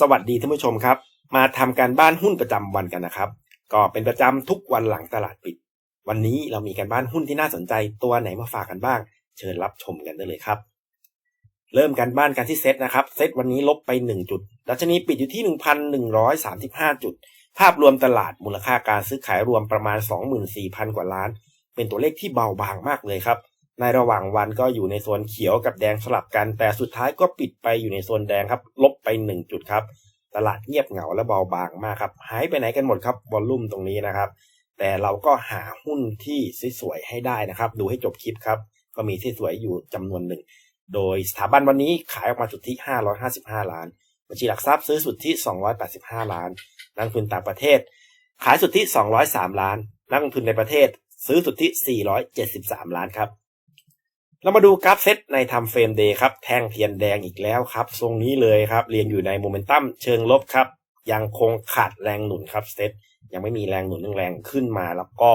สวัสดีท่านผู้ชมครับ มาทำการบ้านหุ้นประจำวันกันนะครับ ก็เป็นประจำทุกวันหลังตลาดปิด วันนี้เรามีการบ้านหุ้นที่น่าสนใจตัวไหนมาฝากกันบ้าง เชิญรับชมกันได้เลยครับ เริ่มการบ้านกันที่เซตนะครับ เซตวันนี้ลบไป 1 จุดดัชนีปิดอยู่ที่ 1,135 จุด ภาพรวมตลาดมูลค่าการซื้อขายรวมประมาณ 24,000 กว่าล้าน เป็นตัวเลขที่เบาบางมากเลยครับ ในระหว่างวันก็อยู่ในโซนเขียวกับแดงสลับกัน แต่สุดท้ายก็ปิดไปอยู่ในโซนแดงครับ ลบไป 1 จุดครับ ตลาดเงียบเหงาและเบาบางมากครับ หายไปไหนกันหมดครับวอลลุ่มตรงนี้นะครับ แต่เราก็หาหุ้นที่สวยๆให้ได้นะครับ ดูให้จบคลิปครับ ก็มีที่สวยอยู่จำนวนหนึ่ง โดยสถาบันวันนี้ขายออกมาสุดที่555 ล้าน บัญชีหลักทรัพย์ซื้อสุดที่285 ล้าน นักทุนต่างประเทศ ขายสุดที่203 ล้าน นักลงทุนในประเทศ ซื้อสุดที่473 ล้านครับ เรามาดูกราฟเซตในทำเฟรมเดย์ครับ แท่งเทียนแดงอีกแล้วครับ ทรงนี้เลยครับ เรียงอยู่ในโมเมนตัมเชิงลบครับ ยังคงขาดแรงหนุนครับเซตยังไม่มีแรงหนุนแรงขึ้นมาแล้วก็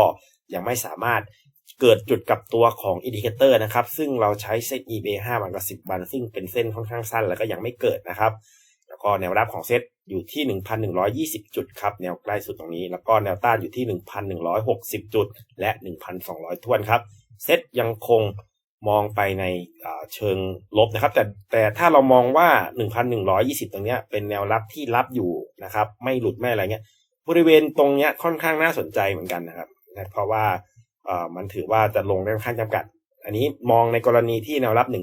ยังไม่สามารถเกิดจุดกับตัวของอินดิเคเตอร์นะครับ ซึ่งเราใช้เส้น eBay 5วันกับ 10 วัน ซึ่งเป็นเส้นค่อนข้างสั้นแล้วก็ยังไม่เกิดนะครับ แล้วก็แนวรับของเซตอยู่ที่ 1,120 จุดครับ แนวใกล้สุดตรงนี้ แล้วก็แนวต้านอยู่ที่ 1,160 จุด และ 1,200ท้วนครับ เซตยังคง มองไปในเชิงลบนะครับ แต่แต่ถ้าเรามองว่า 1,120 ตรงเนี้ยเป็นแนวรับที่รับอยู่นะครับ ไม่หลุดไม่อะไรเงี้ยบริเวณตรงเนี้ยค่อนข้างน่าสนใจเหมือนกันนะครับนะเพราะว่าเอ่อมันถือว่าจะลงได้ค่อนข้างจำกัด อันนี้มองในกรณีที่แนวรับ 1,200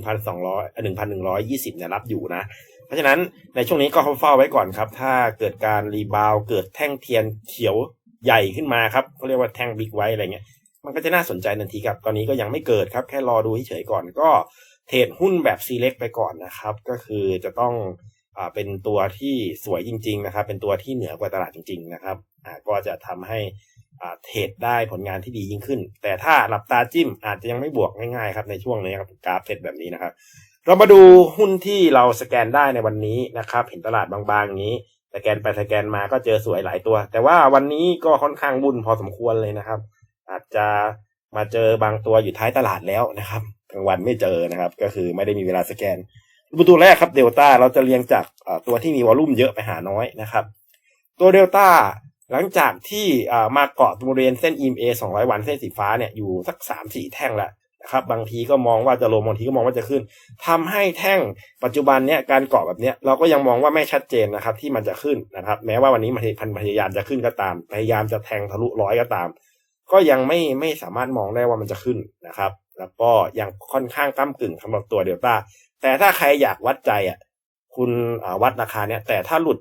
1,120เนี่ยรับอยู่นะ เพราะฉะนั้นในช่วงนี้ก็เฝ้าไว้ก่อนครับ ถ้าเกิดการรีบาวเกิดแท่งเทียนเขียวใหญ่ขึ้นมาครับเขาเรียกว่าแท่งบิ๊กไว้อะไรเงี้ย มันก็จะน่าสนใจทันทีครับ ตอนนี้ก็ยังไม่เกิดครับ แค่รอดูเฉยๆก่อน ก็เทรดหุ้นแบบซีเล็กไปก่อนนะครับ ก็คือจะต้องอ่าเป็นตัวที่สวยจริง ๆ นะครับ เป็นตัวที่เหนือกว่าตลาดจริง ๆ นะครับอ่าก็จะทำให้อ่าเทรดได้ผลงานที่ดียิ่งขึ้น แต่ถ้าหลับตาจิ้มอาจจะยังไม่บวกง่ายๆครับในช่วงนี้ครับกราฟเซตแบบนี้นะครับ เรามาดูหุ้นที่เราสแกนได้ในวันนี้นะครับ เห็นตลาดบางๆางนี้สแกนไปสแกนมาก็เจอสวยหลายตัว แต่ว่าวันนี้ก็ค่อนข้างวุ่นพอสมควรเลยนะครับ อาจจะมาเจอบางตัวอยู่ท้ายตลาดแล้วนะครับกลางวันไม่เจอนะครับ ก็คือไม่ได้มีเวลาสแกนดูตัวแรกครับเดลต้าเราจะเรียงจากตัวที่มีวอลลุ่มเยอะไปหาน้อยนะครับ ตัวเดลต้าหลังจากที่มาเกาะบริเวณเส้น EMA 200 วันเส้นสีฟ้าเนี่ยอยู่สักสามสี่แท่งแล้วนะครับ บางทีก็มองว่าจะลงบางทีก็มองว่าจะขึ้นทำให้แท่งปัจจุบันเนี่ยการเกาะแบบเนี้ยเราก็ยังมองว่าไม่ชัดเจนนะครับ ที่มันจะขึ้นนะครับ แม้ว่าวันนี้มันพยายามจะขึ้นก็ตาม พยายามจะแทงทะลุร้อยก็ตาม ก็ยังไม่ไม่สามารถมองได้ว่ามันจะขึ้นนะครับ แล้วก็ยังค่อนข้างก้ากึ่งสำหรับตัวเดลต้าแต่ถ้าใครอยากวัดใจอะคุณวัดราคาเนี้ยแต่ถ้าหลุด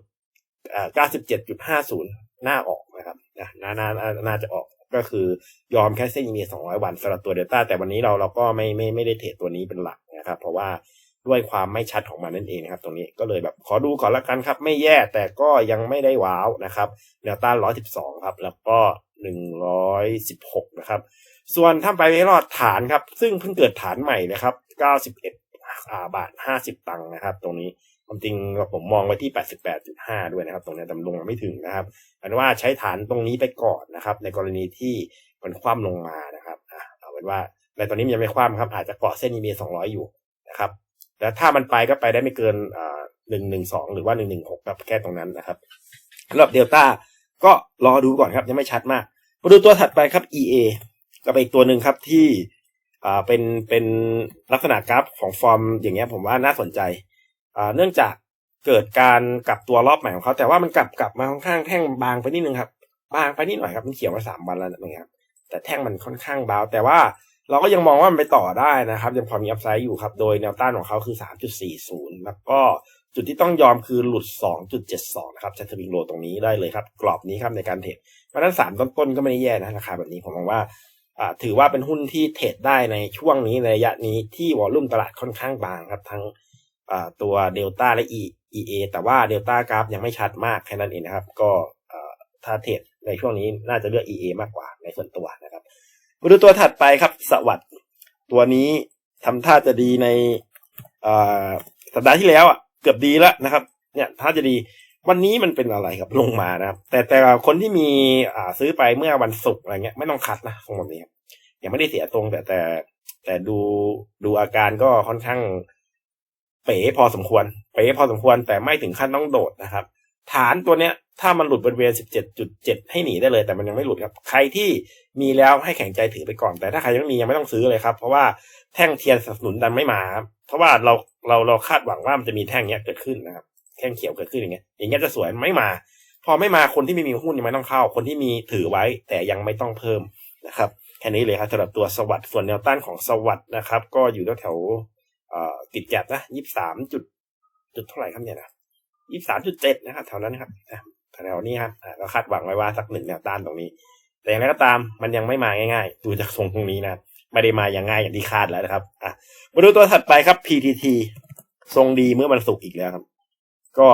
97.50 หน้าออกนะครับน่าน่าน่าจะออกก็คือยอมแค่เส้นมี 200 วันสำหรับตัวเดลต้าแต่วันนี้เราเราก็ไม่ไม่ไม่ได้เทรดตัวนี้เป็นหลักนะครับ เพราะว่าด้วยความไม่ชัดของมันนั่นเองนะครับ ตรงนี้ก็เลยแบบขอดูก่อนละกันครับ ไม่แย่แต่ก็ยังไม่ได้ว้าวนะครับแนวต้าน112 ครับ แล้วก็ 116 นะครับ ส่วนถ้าไปไม่รอดฐานครับ ซึ่งเพิ่งเกิดฐานใหม่นะครับ 91บาท 50 ตังค์นะครับ ตรงนี้ความจริงผมมองไว้ที่ 88.5 ด้วยนะครับ ตรงนี้แต่ลงไม่ถึงนะครับเป็นว่าใช้ฐานตรงนี้ไปก่อนนะครับ ในกรณีที่มันคว่ำลงมานะครับเอาเป็นว่าในตอนนี้มันยังไม่คว่ำครับ อาจจะเกาะเส้น EMA 200 อยู่นะครับแต่ถ้ามันไปก็ไปได้ไม่เกินหนึ่งหนึ่งสองหรือว่าหนึ่งหนึ่งหกแบบแค่ตรงนั้นนะครับสำหรับเดลต้า ก็รอดูก่อนครับยังไม่ชัดมาก มาดูตัวถัดไปครับ EA ก็เป็นอีกตัวหนึ่งครับที่อ่าเป็นเป็นลักษณะกราฟของฟอร์มอย่างเงี้ยผมว่าน่าสนใจอ่าเนื่องจากเกิดการกลับตัวรอบใหม่ของเขา แต่ว่ามันกลับกลับมาค่อนข้างแท่งบางไปนิดนึงครับ บางไปนิดหน่อยครับมันเขียวมาสามวันแล้วนะครับแต่แท่งมันค่อนข้างเบาแต่ว่าเราก็ยังมองว่ามันไปต่อได้นะครับ ยังพอมีอัพไซด์อยู่ครับ โดยแนวต้านของเขาคือ 3.40 แล้วก็ จุดที่ต้องยอมคือหลุด 2.72 นะครับจะสวิงโลตรงนี้ได้เลยครับ กรอบนี้ครับในการเทรดเพราะฉะนั้นสามต้นๆก็ไม่ได้แย่นะราคาแบบนี้ผมมองว่าถือว่าเป็นหุ้นที่เทรดได้ในช่วงนี้ในระยะนี้ที่วอลลุ่มตลาดค่อนข้างบางครับ ทั้งตัวเดลต้าและ EA แต่ว่าเดลต้ากราฟยังไม่ชัดมากแค่นั้นเองนะครับ ก็ถ้าเทรดในช่วงนี้น่าจะเลือก EA มากกว่าในส่วนตัวนะครับมาดูตัวถัดไปครับ สวัสด์ตัวนี้ทำท่าจะดีในสัปดาห์ที่แล้วอะ กือบดีแล้วนะครับ เนี่ยถ้าจะดีวันนี้มันเป็นอะไรครับลงมานะครับ แต่แต่คนที่มีอ่าซื้อไปเมื่อวันศุกร์อะไรเงี้ย ไม่ต้องคัดนะตรงนี้ยังไม่ได้เสียตรงแต่แต่ แต่ดูดูอาการก็ค่อนข้างเป๋พอสมควร เป๋พอสมควรแต่ไม่ถึงขั้นต้องโดดนะครับ ฐานตัวเนี้ยถ้ามันหลุดบริเวณ 17.7 ให้หนีได้เลย แต่มันยังไม่หลุดครับ ใครที่มีแล้วให้แข็งใจถือไปก่อน แต่ถ้าใครยังมียังไม่ต้องซื้อเลยครับ เพราะว่าแท่งเทียนสนับสนุนดันไม่มา เพราะว่าเราเราเราคาดหวังว่ามันจะมีแท่งเนี้ยเกิดขึ้นนะครับ แท่งเขียวเกิดขึ้นอย่างเงี้ย อย่างเงี้ยจะสวยไม่มา พอไม่มาคนที่ไม่มีหุ้นยังไม่ต้องเข้า คนที่มีถือไว้แต่ยังไม่ต้องเพิ่มนะครับแค่นี้เลยครับสำหรับตัวสวัสด์ส่วนแนวต้านของสวัสด์นะครับ ก็อยู่แถวๆติดแกบนะยี่สามจุดจุดเท่าไหร่ครับเนี่ยนะ ยี่สามจุดเจ็ดนะครับแถวนั้นครับแถวนี้ครับเราคาดหวังไว้ว่าสักหนึ่งแนวต้านตรงนี้ แต่อย่างไรก็ตามมันยังไม่มาง่ายๆ ดูจากทรงตรงนี้นะไม่ได้มาอย่างง่ายอย่างที่คาดแล้วนะครับอะมาดูตัวถัดไปครับ PTT ทรงดีเมื่อวันศุกร์อีกแล้วครับ ก็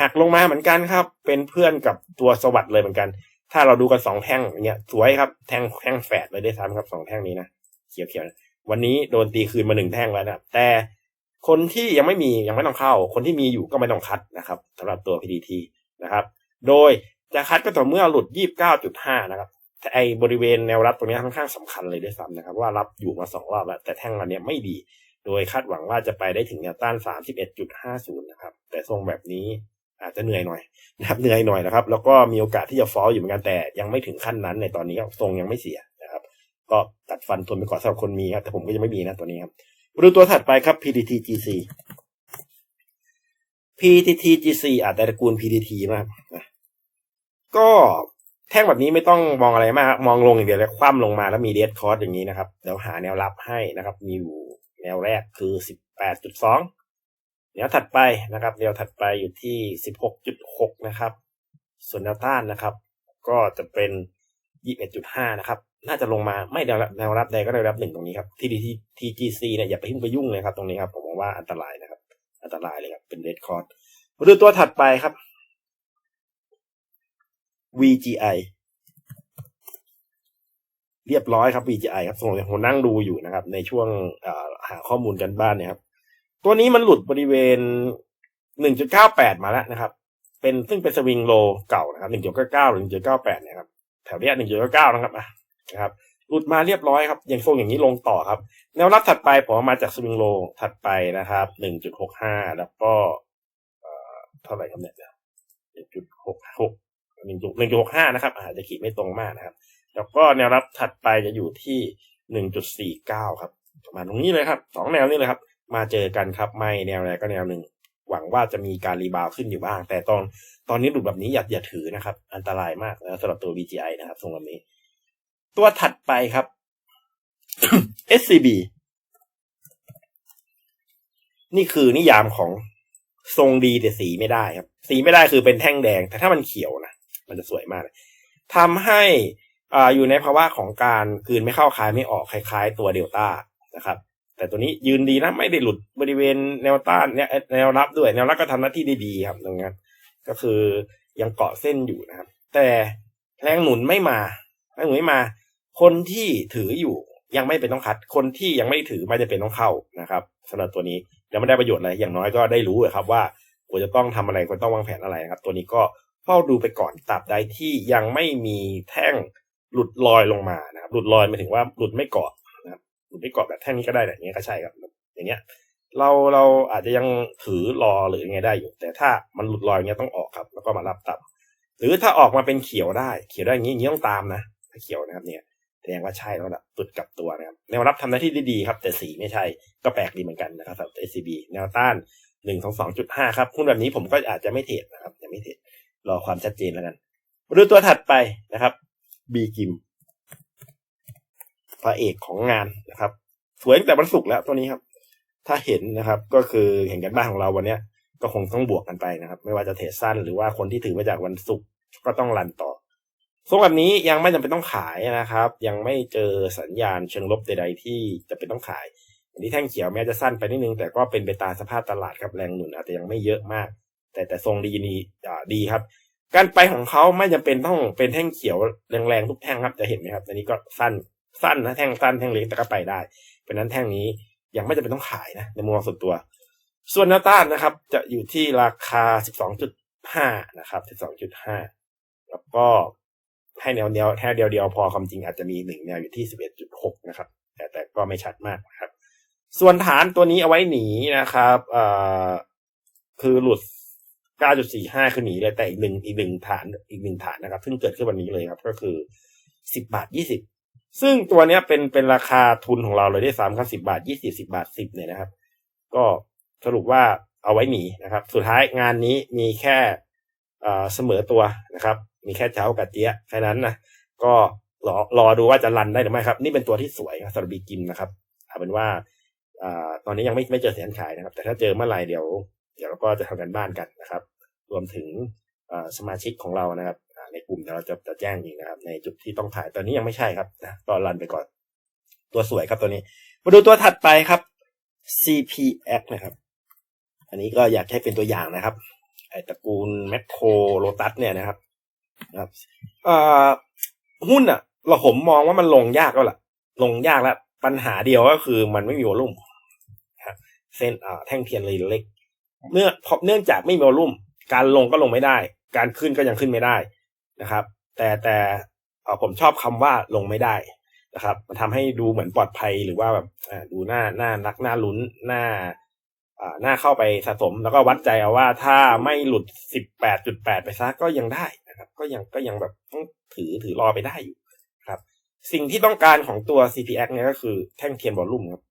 หักลงมาเหมือนกันครับ เป็นเพื่อนกับตัวสวัสด์เลยเหมือนกัน ถ้าเราดูกันสองแท่งเนี่ยสวยครับแท่งแท่งแฝดเลยได้ซ้ำครับสองแท่งนี้นะเขียวเขียววันนี้โดนตีคืนมาหนึ่งแท่งแล้วนะแต่ คนที่ยังไม่มียังไม่ต้องเข้า คนที่มีอยู่ก็ไม่ต้องคัดนะครับสำหรับตัว PTT นะครับ โดยจะคัดก็ต่อเมื่อหลุดยี่บเก้าจุดห้านะครับไอ้บริเวณแนวรับตรงนี้ค่อนข้างสำคัญเลยด้วยซ้ำนะครับ ว่ารับอยู่มาสองรอบแล้ว แต่แท่งอันนี้ไม่ดี โดยคาดหวังว่าจะไปได้ถึงแนวต้านสามสิบเอ็ดจุดห้าศูนย์นะครับ แต่ทรงแบบนี้อาจจะเหนื่อยหน่อยนะครับเหนื่อยหน่อยนะครับ แล้วก็มีโอกาสที่จะฟอลอยู่เหมือนกันแต่ยังไม่ถึงขั้นนั้นในตอนนี้ทรงยังไม่เสียนะครับ ก็ตัดฟันทนไปก่อนสำหรับคนมีครับแต่ผมก็ยังไม่มีนะตัวนี้ครับ ดูตัวถัดไปครับ PTTGC PTTGC อาจจะตระกูล PTT มากก็แท่งแบบนี้ไม่ต้องมองอะไรมาก มองลงอย่างเดียวแล้วคว่ำลงมาแล้วมีเดดคอร์สอย่างนี้นะครับ เดี๋ยวหาแนวรับให้นะครับ มีอยู่แนวแรกคือสิบแปดจุดสองแนวถัดไปนะครับ แนวถัดไปอยู่ที่สิบหกจุดหกนะครับ ส่วนแนวต้านนะครับ ก็จะเป็นยี่สิบเอ็ดจุดห้านะครับ น่าจะลงมาไม่แนวรับใดก็แนวรับหนึ่งตรงนี้ครับที่ดีที่ทีจีซีเนี่ยอย่าไปยุ่งไปยุ่งเลยครับตรงนี้ครับผมมองว่าอันตรายนะครับ อันตรายเลยครับเป็นเดดคอร์สมาดูตัวถัดไปครับ VGI เรียบร้อยครับ VGI ครับส่งผมนั่งดูอยู่นะครับ ในช่วงหาข้อมูลกันบ้านเนี่ยครับ ตัวนี้มันหลุดบริเวณ 1.98 มาแล้วนะครับ เป็นซึ่งเป็นสวิงโลเก่านะครับ 1.99 หรือ 1.98 นะครับ แถวเนี้ย1.99 นะครับ นะครับหลุดมาเรียบร้อยครับยังทรงอย่างนี้ลงต่อครับ แนวรับถัดไปผมมาจากสวิงโลถัดไปนะครับ1.65แล้วก็เท่าไหร่ครับเนี่ย1.66หนึ่งจุดหนึ่งจุดหกห้านะครับ อาจจะขีดไม่ตรงมากนะครับ แล้วก็แนวรับถัดไปจะอยู่ที่หนึ่งจุดสี่เก้าครับประมาณตรงนี้เลยครับสองแนวนี้เลยครับ มาเจอกันครับ ไม่แนวใดก็แนวหนึ่งหวังว่าจะมีการรีบาวขึ้นอยู่บ้าง แต่ตอนตอนนี้หลุดแบบนี้อย่าอย่าถือนะครับ อันตรายมากนะสำหรับตัว VGI นะครับทรงแบบนี้ ตัวถัดไปครับ SCB นี่คือนิยามของทรงดีแต่สีไม่ได้ครับ สีไม่ได้คือเป็นแท่งแดง แต่ถ้ามันเขียวนะมันจะสวยมากเลยทำให้อ่าอยู่ในภาวะของการคืนไม่เข้าคายไม่ออกคล้ายๆ ตัวเดลต้านะครับ แต่ตัวนี้ยืนดีนะไม่ได้หลุดบริเวณแนวต้านเนี่ยแนวรับด้วย แนวรับก็ทำหน้าที่ได้ดีครับตรงนั้นก็คือยังเกาะเส้นอยู่นะครับ แต่แรงหนุนไม่มาแรงหนุนไม่มา คนที่ถืออยู่ยังไม่เป็นต้องคัด คนที่ยังไม่ถือไม่จะเป็นต้องเข้านะครับสำหรับตัวนี้ยังไม่ได้ประโยชน์อะไรอย่างน้อยก็ได้รู้ครับว่าควรจะต้องทำอะไรควรต้องวางแผนอะไรครับ ตัวนี้ก็เฝ้าดูไปก่อนตราบใดที่ยังไม่มีแท่งหลุดลอยลงมานะครับหลุดลอยหมายถึงว่าหลุดไม่เกาะนะครับหลุดไม่เกาะแบบแท่งนี้ก็ได้แบบนี้ก็ใช่ครับ อย่างเงี้ย เราเราอาจจะยังถือรอหรือยังไงได้อยู่ แต่ถ้ามันหลุดลอยเงี้ยต้องออกครับ แล้วก็มารับตับ หรือถ้าออกมาเป็นเขียวได้ เขียวได้อย่างนี้อย่างนี้ต้องตามนะถ้าเขียวนะครับเนี่ย แสดงว่าใช่แล้วละตุดกับตัวนะครับแนวรับทำหน้าที่ได้ดีครับ แต่สีไม่ใช่ก็แปลกดีเหมือนกันนะครับสำหรับ SCB แนวต้านหนึ่งสองสองจุดห้าครับหุ้นแบบนี้ผมก็อาจจะไม่เทรดนะครับยังไม่เทรดรอความชัดเจนแล้วกันมาดูตัวถัดไปนะครับบีกิมพระเอกของงานนะครับ สวยตั้งแต่วันศุกร์แล้วตัวนี้ครับ ถ้าเห็นนะครับก็คือเห็นกันบ้านของเราวันเนี้ยก็คงต้องบวกกันไปนะครับ ไม่ว่าจะเทรดสั้นหรือว่าคนที่ถือมาจากวันศุกร์ก็ต้องรันต่อ ทรงแบบนี้ยังไม่จำเป็นต้องขายนะครับ ยังไม่เจอสัญญาณเชิงลบใดๆที่จะเป็นต้องขายอันนี้แท่งเขียวแม้จะสั้นไปนิดนึง แต่ก็เป็นไปตามสภาพตลาดครับแรงหนุนอาจจะยังไม่เยอะมาก แต่แต่ทรงดีนีดีครับ การไปของเขาไม่จำเป็นต้องเป็นแท่งเขียวแรงๆทุกแท่งครับจะเห็นไหมครับอันนี้ก็สั้นสั้นนะแท่งสั้นแท่งเล็กแต่ก็ไปได้เพราะนั้นแท่งนี้ยังไม่จำเป็นต้องขายนะในมุมมองส่วนตัว ส่วนแนวต้านนะครับ จะอยู่ที่ราคา 12.5 นะครับ 12.5 แล้วก็ ให้แนวแนวแค่เดียวเดียวพอความจริงอาจจะมีหนึ่งแนวอยู่ที่11.6นะครับ แต่แต่ก็ไม่ชัดมากนะครับ ส่วนฐานตัวนี้เอาไว้หนีนะครับเอ่อคือหลุด9.45คือหนีเลยแต่อีกหนึ่งอีกหนึ่งฐานอีกหนึ่งฐานนะครับ ซึ่งเกิดขึ้นวันนี้เลยครับ ก็คือ10บบาท20ซึ่งตัวเนี้ยเป็นเป็นราคาทุนของเราเลยได้สามครับ10บาท20 10บสิบาท10เนี่ยนะครับ ก็สรุปว่าเอาไว้หนีนะครับ สุดท้ายงานนี้มีแค่เสมอตัวนะครับ มีแค่เจ้ากับเจี๊ยแค่นั้นนะก็รอรอดูว่าจะรันได้หรือไม่ครับ นี่เป็นตัวที่สวยครับสำหรับบีกิมนะครับเอาเป็นว่าอตอนนี้ยังไม่ไม่เจอเสียงขายนะครับ แต่ถ้าเจอเมื่อไหร่เดี๋ยว เดี๋ยวเราก็จะทำกันบ้านกันนะครับ รวมถึงสมาชิกของเรานะครับในกลุ่มเดี๋ยวเราจะจะแจ้งอีกนะครับ ในจุดที่ต้องถ่ายตอนนี้ยังไม่ใช่ครับนะก็รันไปก่อน ตัวสวยครับตัวนี้ มาดูตัวถัดไปครับ CPX นะครับ อันนี้ก็อยากให้เป็นตัวอย่างนะครับไอตระกูลแมคโครโลตัสเนี่ยนะครับ ครับอ่อหุ้นอะ เราผมมองว่ามันลงยากแล้วล่ะ ลงยากแล้วปัญหาเดียวก็คือมันไม่มีวอลุ่มครับเส้นอ่าแท่งเทียนเลยเล็ก เนื่องเพราะเนื่องจากไม่มีวอลุ่ม การลงก็ลงไม่ได้ การขึ้นก็ยังขึ้นไม่ได้นะครับ แต่แต่อ่อผมชอบคำว่าลงไม่ได้นะครับ มันทำให้ดูเหมือนปลอดภัยหรือว่าแบบอ่าดูหน้าหน้านักหน้าลุ้นหน้าอ่าหน้าเข้าไปสะสม แล้วก็วัดใจเอาว่าถ้าไม่หลุดสิบแปดจุดแปดไปซะก็ยังได้ นะครับ ก็ยังก็ยังแบบต้องถือถือรอไปได้อยู่ครับ สิ่งที่ต้องการของตัว CPX เนี่ยก็คือแท่งเทียนวอลลุ่มครับ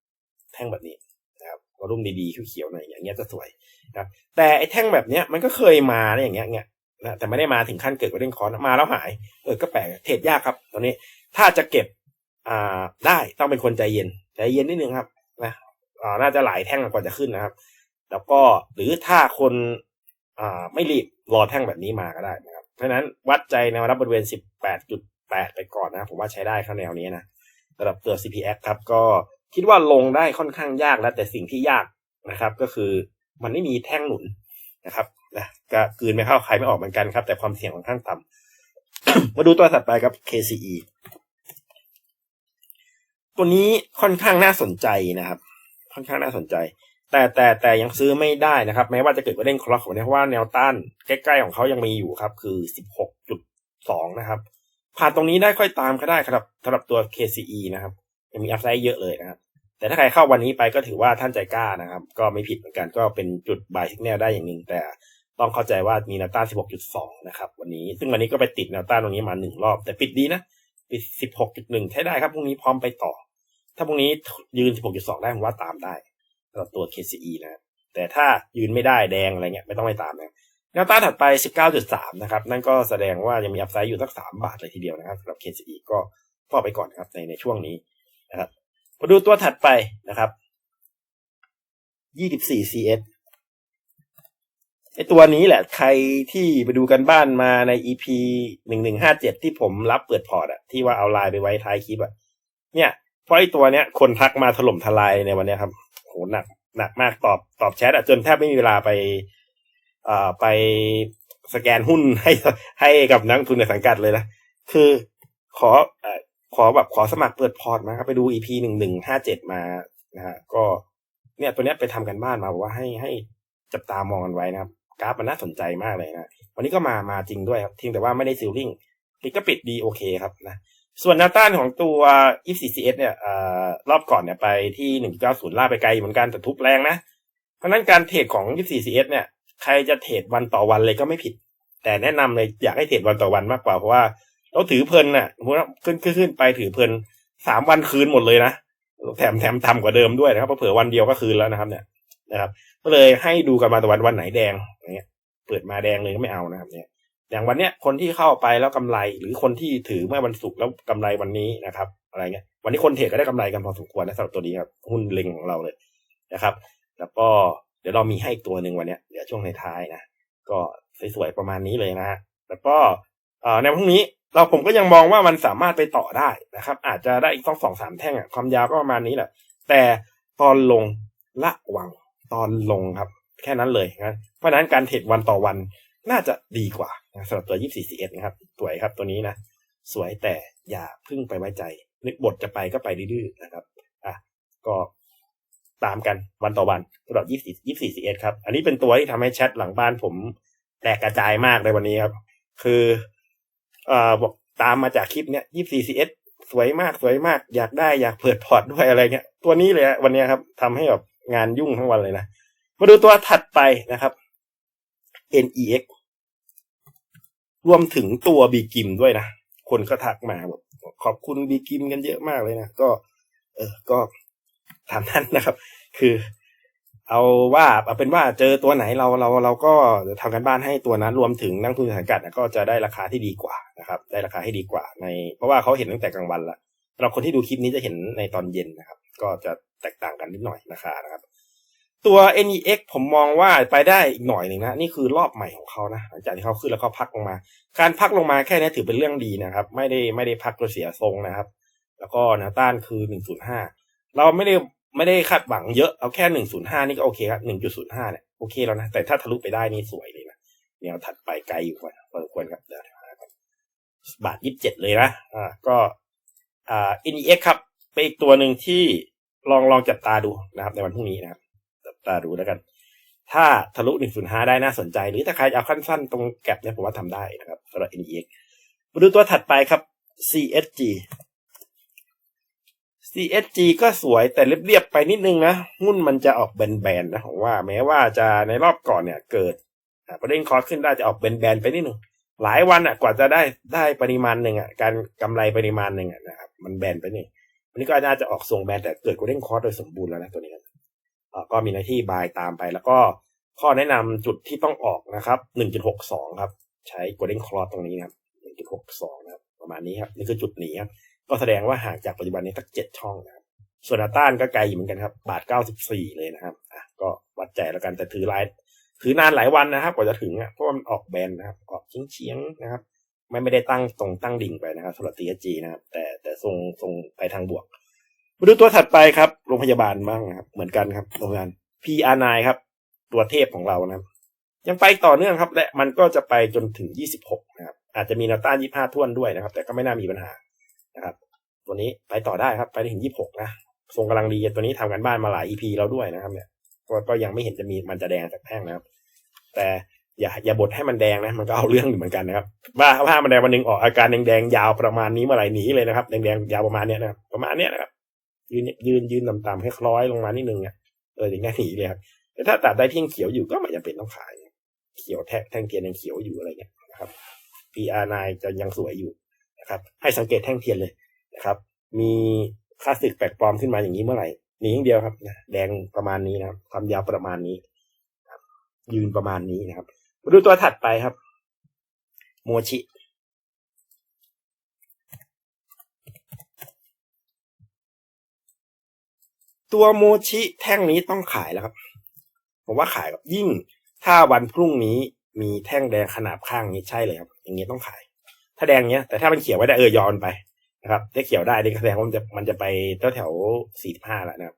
แท่งแบบนี้นะครับวอลลุ่มดีๆเขียวๆหน่อยอย่างเงี้ยจะสวยครับ แต่ไอ้แท่งแบบเนี้ยมันก็เคยมาเนี่ยอย่างเงี้ยเงี้ยนะแต่ไม่ได้มาถึงขั้นเกิดกระเด้งคอนมาแล้วหายเออก็แปลกเทรดยากครับตอนนี้ถ้าจะเก็บอ่าได้ต้องเป็นคนใจเย็นใจเย็นนิดนึงครับนะอ่าน่าจะหลายแท่งกว่าจะขึ้นนะครับ แล้วก็หรือถ้าคนอ่าไม่รีบรอแท่งแบบนี้มาก็ได้นะ เพราะนั้นวัดใจแนวรับบริเวณ 18.8 ไปก่อนนะ ผมว่าใช้ได้ข้างแนวนี้นะสำหรับตัว CPX ครับ ก็คิดว่าลงได้ค่อนข้างยากแล้ว แต่สิ่งที่ยากนะครับ ก็คือมันไม่มีแท่งหนุนนะครับนะก็กืนไม่เข้าใครไม่ออกเหมือนกันครับ แต่ความเสี่ยงค่อนข้างต่ำมาดูตัวถัดไปครับ KCE ตัวนี้ค่อนข้างน่าสนใจนะครับ ค่อนข้างน่าสนใจ แต่แต่แต่ยังซื้อไม่ได้นะครับ แม้ว่าจะเกิดประเด็นคลอสของเนี่ยเพราะว่าแนวต้านใกล้ๆของเขายังมีอยู่ครับ คือ 16.2 นะครับ ผ่านตรงนี้ได้ค่อยตามก็ได้ครับสำหรับตัว KCE นะครับยังมีอัพไซด์เยอะเลยนะครับ แต่ถ้าใครเข้าวันนี้ไปก็ถือว่าท่านใจกล้านะครับ ก็ไม่ผิดเหมือนกันก็เป็นจุดบายสิกแนลได้อย่างหนึ่งแต่ต้องเข้าใจว่ามีแนวต้าน 16.2 นะครับ วันนี้ ซึ่งวันนี้ก็ไปติดแนวต้านตรงนี้มาหนึ่งรอบ แต่ปิดดีนะ ปิด 16.1 ใช้ได้ครับ พรุ่งนี้พร้อมไปต่อ ถ้าพรุ่งนี้ยืน 16.2 ได้ผมว่าตามได้ สำหรับตัว KCE นะแต่ถ้ายืนไม่ได้แดงอะไรเงี้ยไม่ต้องไปตามนะแนวต้านถัดไป 19.3 นะครับ นั่นก็แสดงว่ายังมีอัพไซด์อยู่สัก 3 บาทเลยทีเดียวนะครับสำหรับ KCE ก็ก็ไปก่อนนะครับในในช่วงนี้นะครับมาดูตัวถัดไปนะครับ 24 CS ไอตัวนี้แหละใครที่ไปดูกันบ้านมาใน EP 1157 ที่ผมรับเปิดพอร์ตอะที่ว่าเอาไลน์ไปไว้ท้ายคลิปอะเนี่ยเพราะไอตัวเนี้ยคนทักมาถล่มทลายในวันเนี้ยครับ โหหนักหนักมากตอบตอบแชทอะจนแทบไม่มีเวลาไปอ่าไปสแกนหุ้นให้ให้กับนักลงทุนในสังกัดเลยนะคือขออขอแบบขอสมัครเปิดพอร์ตมาครับไปดู EP หนึ่งหนึ่งห้าเจ็ดมานะฮะก็เนี่ยตัวเนี้ยไปทำกันบ้านมาบอกว่าให้ให้จับตามองกันไว้นะครับ กราฟมันน่าสนใจมากเลยนะวันนี้ก็มามาจริงด้วยครับเพียงแต่ว่าไม่ได้ซิลลิ่งปิดก็ปิดดีโอเคครับนะ ส่วนแนวต้านของตัว 24CS เนี่ยอรอบก่อนเนี่ยไปที่ 190ล่าไปไกลเหมือนกันแต่ทุบแรงนะ เพราะนั้นการเทรดของ 24CS เนี่ย ใครจะเทรดวันต่อวันเลยก็ไม่ผิด แต่แนะนำเลยอยากให้เทรดวันต่อวันมากกว่าเพราะว่าเราถือเพลินน่ะสมมติว่าขึ้นขึ้นไปถือเพลินสามวันคืนหมดเลยนะแถมแถมต่ำกว่าเดิมด้วยนะครับเพราะเผื่อวันเดียวก็คืนแล้วนะครับ เนี่ยนะครับ ก็เลยให้ดูกันมาแต่วันวันไหนแดงอย่างเงี้ย เปิดมาแดงเลยก็ไม่เอานะครับ เนี่ย อย่างวันเนี้ยคนที่เข้าไปแล้วกำไรหรือคนที่ถือเมื่อวันศุกร์แล้วกำไรวันนี้นะครับ อะไรเงี้ย วันนี้คนเทรดก็ได้กำไรกันพอสมควรนะสำหรับตัวนี้ครับหุ้นเล็งของเราเลยนะครับ แล้วก็เดี๋ยวเรามีให้อีกตัวหนึ่งวันเนี้ยเดี๋ยวช่วงในท้ายนะก็สวยๆประมาณนี้เลยนะฮะแล้วก็ในพรุ่งนี้เราผมก็ยังมองว่ามันสามารถไปต่อได้นะครับ อาจจะได้อีกต้องสองสามแท่งอะความยาวก็ประมาณนี้แหละ แต่ตอนลงละวังตอนลงครับ แค่นั้นเลยนะเพราะฉะนั้นการเทรดวันต่อวันน่าจะดีกว่า สำหรับตัว 24 CS นะครับ สวยครับตัวนี้นะ สวยแต่อย่าพึ่งไปไว้ใจ นึกบทจะไปก็ไปดื้อๆนะครับอะก็ตามกันวันต่อวันสำหรับ 24 24 CS ครับ อันนี้เป็นตัวที่ทำให้แชทหลังบ้านผมแตกกระจายมากในวันนี้ครับ คือเอ่อบอกตามมาจากคลิปเนี้ย 24 CS สวยมากสวยมากอยากได้อยากเปิดพอร์ตด้วยอะไรเงี้ย ตัวนี้เลยวันเนี้ยครับทำให้แบบงานยุ่งทั้งวันเลยนะ มาดูตัวถัดไปนะครับ NEX รวมถึงตัวบีกิมด้วยนะ คนก็ทักมาแบบขอบคุณบีกิมกันเยอะมากเลยนะ ก็ เออก็ถามท่านนะครับ คือ เอาว่าเอาเป็นว่าเจอตัวไหนเราเราเราก็ทำกันบ้านให้ตัวนั้นรวมถึงนักทุนสังกัดนก็จะได้ราคาที่ดีกว่านะครับ ได้ราคาให้ดีกว่า ใน เพราะว่าเขาเห็นตั้งแต่กลางวันละสำหรับคนที่ดูคลิปนี้จะเห็นในตอนเย็นนะครับ ก็จะแตกต่างกันนิดหน่อยราคานะครับ ตัว NEX ผมมองว่าไปได้อีกหน่อยหนึ่งนะ นี่คือรอบใหม่ของเขานะหลังจากที่เขาขึ้นแล้วก็พักลงมา การพักลงมาแค่นี้ถือเป็นเรื่องดีนะครับ ไม่ได้ไม่ได้พักโดยเสียทรงนะครับ แล้วก็แนวต้านคือ 105 เราไม่ได้ไม่ได้คาดหวังเยอะเอาแค่ 105 นี่ก็โอเคครับ 1.05 เนี่ยโอเคแล้วนะ แต่ถ้าทะลุไปได้นี่สวยเลยนะแนวถัดไปไกลอยู่กว่าพอควรครับเดี๋ยวนะครับบาท 27 เลยนะอ่าก็อ่า NEX ครับเป็นอีกตัวหนึ่งที่ลองลองจับตาดูนะครับในวันพรุ่งนี้นะครับ ตาดูแล้วกัน ถ้าทะลุ 105 ได้น่าสนใจ หรือถ้าใครเอาขั้นสั้นตรงแก็บเนี่ยผมว่าทำได้นะครับสำหรับ NEX มาดูตัวถัดไปครับ CSG CSG ก็สวยแต่เรียบๆไปนิดนึงนะหุ้นมันจะออกแบนๆนะผมว่าแม้ว่าจะในรอบก่อนเนี่ยเกิดประเด็นคอร์สขึ้นได้จะออกแบนๆไปนิดนึงหลายวันอะกว่าจะได้ได้ปริมาณหนึ่งอะการกำไรปริมาณหนึ่งอะนะครับมันแบนไปนี่วันนี้ก็น่าจะออกทรงแบนแต่เกิดกเด้นคอร์สโดยสมบูรณ์แล้วนะตัวนี้ ก็มีหน้าที่บายตามไป แล้วก็ข้อแนะนำจุดที่ต้องออกนะครับ 1.62 ครับ ใช้ golden cross ตรงนี้นะครับ1.62 นะครับ ประมาณนี้ครับ นี่คือจุดหนีครับ ก็แสดงว่าห่างจากปัจจุบันนี้สักเจ็ดช่องนะครับ ส่วนอาต้านก็ไกลอยู่เหมือนกันครับ บาทเก้าสิบสี่เลยนะครับ อะ ก็วัดใจแล้วกันแต่ถือหลายถือนานหลายวันนะครับกว่าจะถึงอะเพราะมันออกแบนนะครับ ออกเฉียงเฉียงนะครับ ไม่ไม่ได้ตั้งตรงตั้งดิ่งไปนะครับสำหรับ TSG นะครับ แต่แต่ทรงทรงไปทางบวก มาดูตัวถัดไปครับ โรงพยาบาลบ้างนะครับ เหมือนกันครับ โรงพยาบาล PR9 ครับ ตัวเทพของเรานะครับ ยังไปต่อเนื่องครับ และมันก็จะไปจนถึง 26 นะครับ อาจจะมีแนวต้าน 25ท่วนด้วยนะครับ แต่ก็ไม่น่ามีปัญหานะครับ ตัวนี้ไปต่อได้ครับ ไปถึง 26 นะทรงกำลังดีตัวนี้ทำกันบ้านมาหลาย EP เราด้วยนะครับ เนี่ยก็ก็ยังไม่เห็นจะมีมันจะแดงจากแท่งนะครับ แต่อย่าอย่าบดให้มันแดงนะ มันก็เอาเรื่องอยู่เหมือนกันนะครับว่าถ้ามันแดงวันหนึ่งออกอาการแดงๆยาวประมาณนี้เมื่อไหร่หนีเลยนะครับแดงๆยาวประมาณเนี้ยนะครับประมาณเนี้ยนะครับ ยืนยืนยืนต่ำๆให้คล้อยลงมานิดนึงเนี่ยเอออย่างนี้หนีเลยครับแต่ถ้าตัดได้ที่ยังเขียวอยู่ก็ไม่จำเป็นต้องขาย เขียวแทแท่งเทียนยังเขียวอยู่อะไรเงี้ยนะครับ PR9 จะยังสวยอยู่นะครับ ให้สังเกตแท่งเทียนเลยนะครับ มีค่าศึกแปลกปลอมขึ้นมาอย่างนี้เมื่อไหร่หนีอย่างเดียวครับแดงประมาณนี้นะครับความยาวประมาณนี้ยืนประมาณนี้นะครับมาดูตัวถัดไปครับ โมชิ ตัวโมชิแท่งนี้ต้องขายแล้วครับ ผมว่าขายแบบยิ่งถ้าวันพรุ่งนี้มีแท่งแดงขนาบข้างนี้ใช่เลยครับ อย่างนี้ต้องขาย ถ้าแดงเนี้ย แต่ถ้ามันเขียวไว้ได้เออย้อนไปนะครับถ้าเขียวได้นี่แสดงว่ามันจะมันจะไปแถวแถวสี่ห้าแล้วนะครับ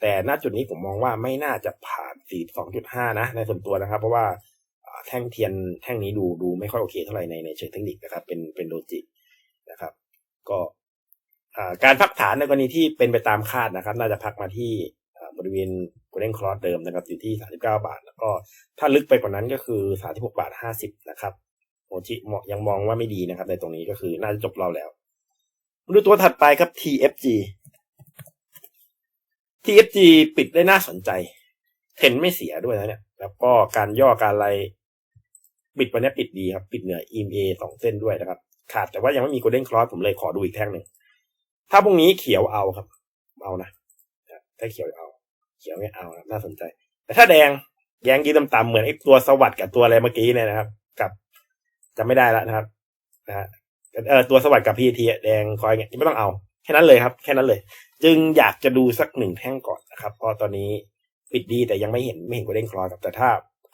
แต่ณจุดนี้ผมมองว่าไม่น่าจะผ่านสี่สองจุดห้านะในส่วนตัวนะครับ เพราะว่าแท่งเทียนแท่งนี้ดูดูไม่ค่อยโอเคเท่าไหร่ในในเชิงเทคนิคนะครับ เป็นเป็นโดจินะครับ ก็ การพักฐานในกรณีที่เป็นไปตามคาดนะครับ น่าจะพักมาที่บริเวณโกลเด้นคลอสเดิมนะครับอยู่ที่ 39 บาท แล้วก็ถ้าลึกไปกว่านั้นก็คือ 36 บาท 50 นะครับโมจิยังมองว่าไม่ดีนะครับ ในตรงนี้ก็คือน่าจะจบเราแล้วมาดูตัวถัดไปครับ TFG TFG ปิดได้น่าสนใจ เทนไม่เสียด้วยนะเนี่ย แล้วก็การย่อการอะไร ปิดวันนี้ปิดดีครับ ปิดเหนือ EMA สองเส้นด้วยนะครับ ขาดแต่ว่ายังไม่มีโกลเด้นคลอสผมเลยขอดูอีกแท่งหนึ่ง ถ้าพรุ่งนี้เขียวเอาครับ เอานะถ้าเขียวเอา เขียวไม่เอานะน่าสนใจ แต่ถ้าแดงแยงยืนต่ำๆเหมือนไอ้ตัวสวัสด์กับตัวอะไรเมื่อกี้เนี่ยนะครับ กับจะไม่ได้แล้วนะครับนะฮะเออตัวสวัสด์กับพีทีแดงคอยเงี้ยไม่ต้องเอา แค่นั้นเลยครับ แค่นั้นเลย จึงอยากจะดูสักหนึ่งแท่งก่อนนะครับเพราะตอนนี้ปิดดีแต่ยังไม่เห็นไม่เห็นโกลเด้นคลอสครับแต่ถ้า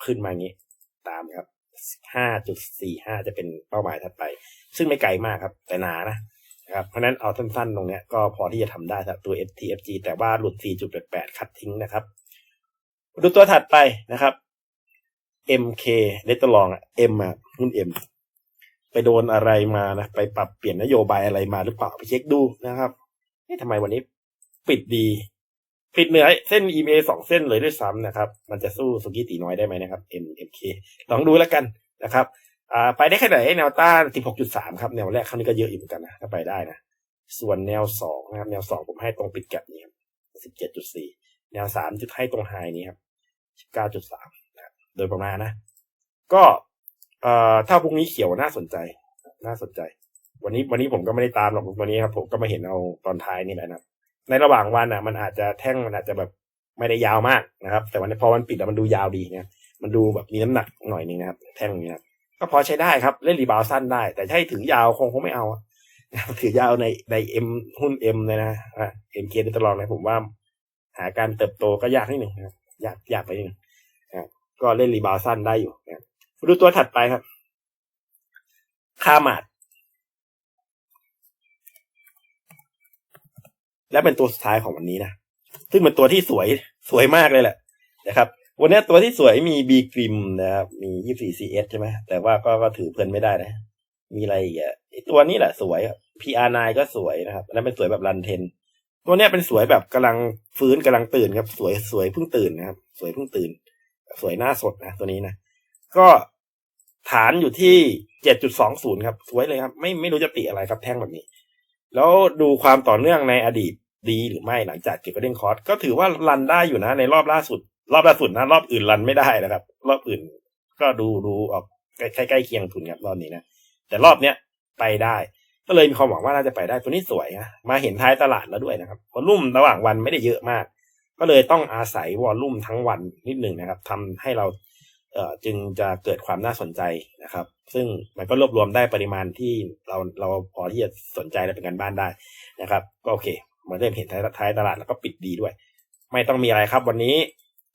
ขึ้นมาอย่างนี้ ตามครับห้าจุดสี่ห้าจะเป็นเป้าหมายถัดไป ซึ่งไม่ไกลมากครับ แต่หนานะ นะครับเพราะนั้นเอาสั้นๆ ตรงนี้ก็พอที่จะทำได้สำหรับตัว FTFG แต่ว่าหลุด 4.88 คัดทิ้งนะครับดูตัวถัดไปนะครับ MK เลตลองอะ M อะหุ้น M ไปโดนอะไรมานะ ไปปรับเปลี่ยนนโยบายอะไรมาหรือเปล่าไปเช็คดูนะครับเอ๊ะทำไมวันนี้ปิดดี ปิดเหนือเส้น EMA สองเส้นเลยด้วยซ้ำนะครับ มันจะสู้สุกี้ตีน้อยได้ไหมนะครับ M MK ลองดูแล้วกันนะครับ อ่าไปได้แค่ไหนแนวต้าน 16.3 ครับ แนวแรกครั้งนี้ก็เยอะอยู่เหมือนกันนะถ้าไปได้นะ ส่วนแนวสองนะครับ แนวสองผมให้ตรงปิดแกลบนี้ครับสิบเจ็ดจุดสี่แนวสามจุดให้ตรงไฮนี้ครับสิบเก้าจุดสามนะครับโดยประมาณนะ ก็เอ่อถ้าพรุ่งนี้เขียวน่าสนใจ น่าสนใจ วันนี้วันนี้ผมก็ไม่ได้ตามหรอกวันนี้ครับผมก็มาเห็นเอาตอนท้ายนี่แหละนะในระหว่างวันอะ มันอาจจะแท่งมันอาจจะแบบไม่ได้ยาวมากนะครับ แต่วันนี้พอมันปิดแล้วมันดูยาวดีนะมันดูแบบมีน้ำหนักหน่อยนึงนะครับ แท่งนี้นะครับ ก็พอใช้ได้ครับ เล่นรีบาวด์สั้นได้ แต่ถ้าให้ถือยาวคงคงไม่เอาถือยาวในในเอ็มหุ้นเอ็มเลยนะอะเอ็มเคตลอดเลยผมว่า หาการเติบโตก็ยากนิดหนึ่งยากยากไปนิดหนึ่งก็เล่นรีบาวด์สั้นได้อยู่ดูตัวถัดไปครับคามาดและเป็นตัวสุดท้ายของวันนี้นะ ซึ่งเป็นตัวที่สวยสวยมากเลยแหละนะครับ วันนี้ตัวที่สวยมีบีกริมนะครับ มี 24CS ใช่ไหมแต่ว่าก็ก็ถือเพลินไม่ได้นะ มีอะไรอีกอะไอตัวนี้แหละสวยครับ PR9 ก็สวยนะครับอันนั้นเป็นสวยแบบรันเทน ตัวเนี้ยเป็นสวยแบบกำลังฟื้นกำลังตื่นครับ สวยสวยเพิ่งตื่นนะครับ สวยเพิ่งตื่น สวยหน้าสดนะตัวนี้นะ ก็ฐานอยู่ที่7.20ครับ สวยเลยครับ ไม่ไม่รู้จะติอะไรครับแท่งแบบนี้ แล้วดูความต่อเนื่องในอดีตดีหรือไม่หลังจากเก็บประเด็นคอร์สก็ถือว่ารันได้อยู่นะ ในรอบล่าสุด รอบล่าสุดนะรอบอื่นรันไม่ได้นะครับ รอบอื่นก็ดูดูออกใกล้ใกล้เคียงทุนครับรอบนี้นะแต่รอบเนี้ยไปได้ ก็เลยมีความหวังว่าน่าจะไปได้ตัวนี้สวยนะมาเห็นท้ายตลาดแล้วด้วยนะครับวอลุ่มระหว่างวันไม่ได้เยอะมาก ก็เลยต้องอาศัยวอลุ่มทั้งวันนิดหนึ่งนะครับทำให้เราเอ่อจึงจะเกิดความน่าสนใจนะครับ ซึ่งมันก็รวบรวมได้ปริมาณที่เราเราพอที่จะสนใจและเป็นการบ้านได้นะครับ ก็โอเคมาเริ่มเห็นท้ายท้ายตลาดแล้วก็ปิดดีด้วย ไม่ต้องมีอะไรครับ วันนี้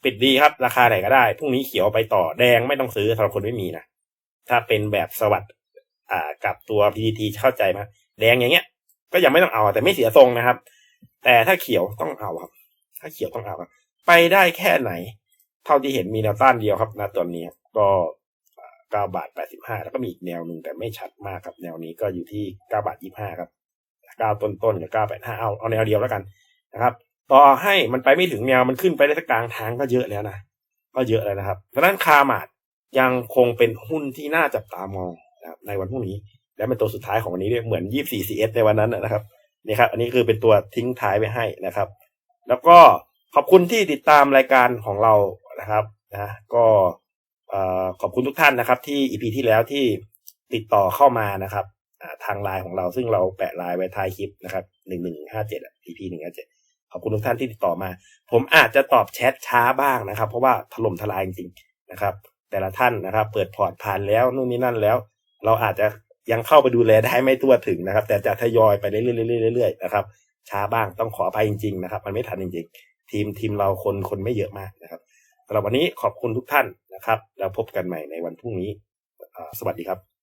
ปิดดีครับ ราคาไหนก็ได้พรุ่งนี้เขียวไปต่อแดงไม่ต้องซื้อสำหรับคนไม่มีนะถ้าเป็นแบบสวัสดอ่ากับตัว PTT เข้าใจไหมแดงอย่างเงี้ย ก็ยังไม่ต้องเอาแต่ไม่เสียทรงนะครับ แต่ถ้าเขียวต้องเอาครับ ถ้าเขียวต้องเอาครับไปได้แค่ไหน เท่าที่เห็นมีแนวต้านเดียวครับณตอนนี้ก็เก้าบาทแปดสิบห้าแล้วก็มีอีกแนวหนึ่งแต่ไม่ชัดมากครับ แนวนี้ก็อยู่ที่เก้าบาทยี่ห้าครับเก้าต้นต้นกับเก้าแปดห้าเอาเอาแนวเดียวแล้วกันนะครับ ต่อให้มันไปไม่ถึงแนวมันขึ้นไปได้สักกลางทางก็เยอะแล้วนะก็เยอะแล้วนะครับดังนั้นคาร์มาดยังคงเป็นหุ้นที่น่าจับตามองนะครับในวันพรุ่งนี้ และเป็นตัวสุดท้ายของวันนี้ด้วยเหมือน 24 CS ในวันนั้นนะครับนี่ครับ อันนี้คือเป็นตัวทิ้งท้ายไว้ให้นะครับ แล้วก็ขอบคุณที่ติดตามรายการของเรานะครับนะก็ขอบคุณทุกท่านนะครับ ที่ EP ที่แล้วที่ติดต่อเข้ามานะครับทางไลน์ของเราซึ่งเราแปะไลน์ไว้ท้ายคลิปนะครับหนึ่งหนึ่งห้าเจ็ด EP หนึ่งห้าเจ็ด ขอบคุณทุกท่านที่ติดต่อมา ผมอาจจะตอบแชทช้าบ้างนะครับ เพราะว่าถล่มทลายจริงๆนะครับ แต่ละท่านนะครับ เปิดพอร์ตผ่านแล้วนู่นนี่นั่นแล้ว เราอาจจะยังเข้าไปดูแลได้ไม่ทั่วถึงนะครับ แต่จะทยอยไปเรื่อยๆเรื่อยๆนะครับ ช้าบ้างต้องขออภัยจริงๆนะครับ มันไม่ทันจริงๆ ทีมทีมเราคนคนไม่เยอะมากนะครับสำหรับวันนี้ขอบคุณทุกท่านนะครับ แล้วพบกันใหม่ในวันพรุ่งนี้ สวัสดีครับ